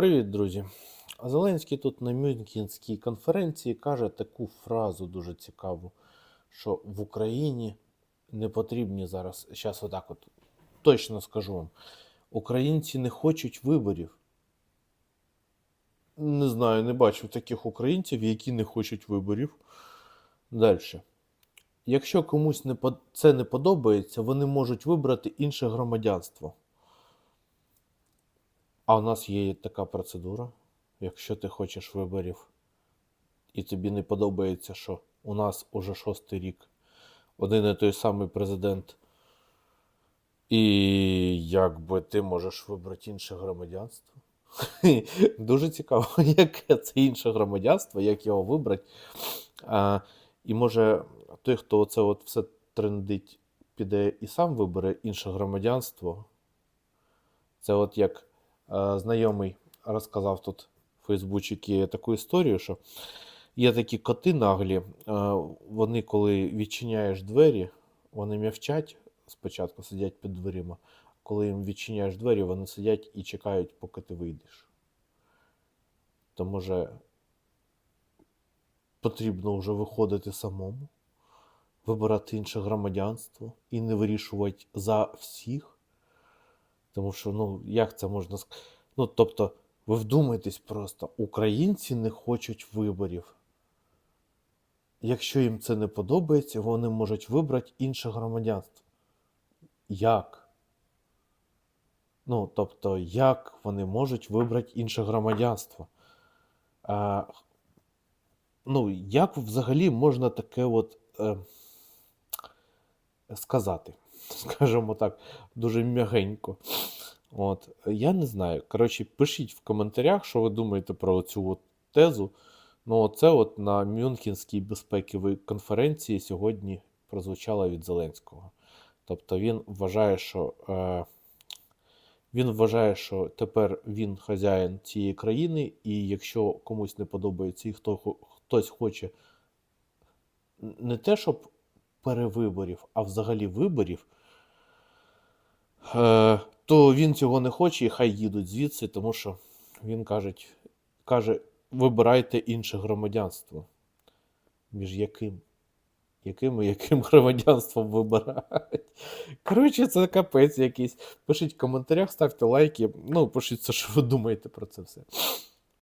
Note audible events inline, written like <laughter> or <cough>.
Привіт, друзі. Зеленський тут на Мюнхенській конференції каже таку фразу дуже цікаву, що в Україні не потрібні зараз, зараз отак от точно скажу вам, українці не хочуть виборів. Не знаю, не бачив таких українців, які не хочуть виборів. Далі. Якщо комусь не це не подобається, вони можуть вибрати інше громадянство. А у нас є така процедура. Якщо ти хочеш виборів, і тобі не подобається, що у нас уже шостий рік один і той самий президент, і якби ти можеш вибрати інше громадянство. <laughs> Дуже цікаво, <laughs> яке це інше громадянство, як його вибрати. І може той, хто це от все трендить, піде і сам вибере інше громадянство. Це от як знайомий розказав тут в Фейсбучикі таку історію, що є такі коти наглі, е, вони, коли відчиняєш двері, вони м'явчать спочатку, сидять під дверима. Коли їм відчиняєш двері, вони сидять і чекають, поки ти вийдеш. То може потрібно вже виходити самому, вибирати інше громадянство і не вирішувати за всіх. Тому що, ну, як це можна? Ну, тобто, ви вдумайтесь просто, українці не хочуть виборів. Якщо їм це не подобається, вони можуть вибрати інше громадянство. Як? Ну, тобто, як вони можуть вибрати інше громадянство? А, ну, як взагалі можна таке от е, сказати? <laughs> Скажімо так, дуже м'ягенько. От, я не знаю. Коротше, пишіть в коментарях, що ви думаєте про цю от тезу. Ну, це от на Мюнхенській безпековій конференції сьогодні прозвучало від Зеленського. Тобто він вважає, що е, він вважає, що тепер він хазяїн цієї країни, і якщо комусь не подобається і хто, хтось хоче не те, щоб перевиборів, а взагалі виборів, е, то він цього не хоче і хай їдуть звідси, тому що він каже, каже вибирайте інше громадянство. Між яким? Яким і яким <laughs> громадянством вибирають? Коротше, це капець якийсь. Пишіть в коментарях, ставте лайки. Ну, пишіть що ви думаєте про це все.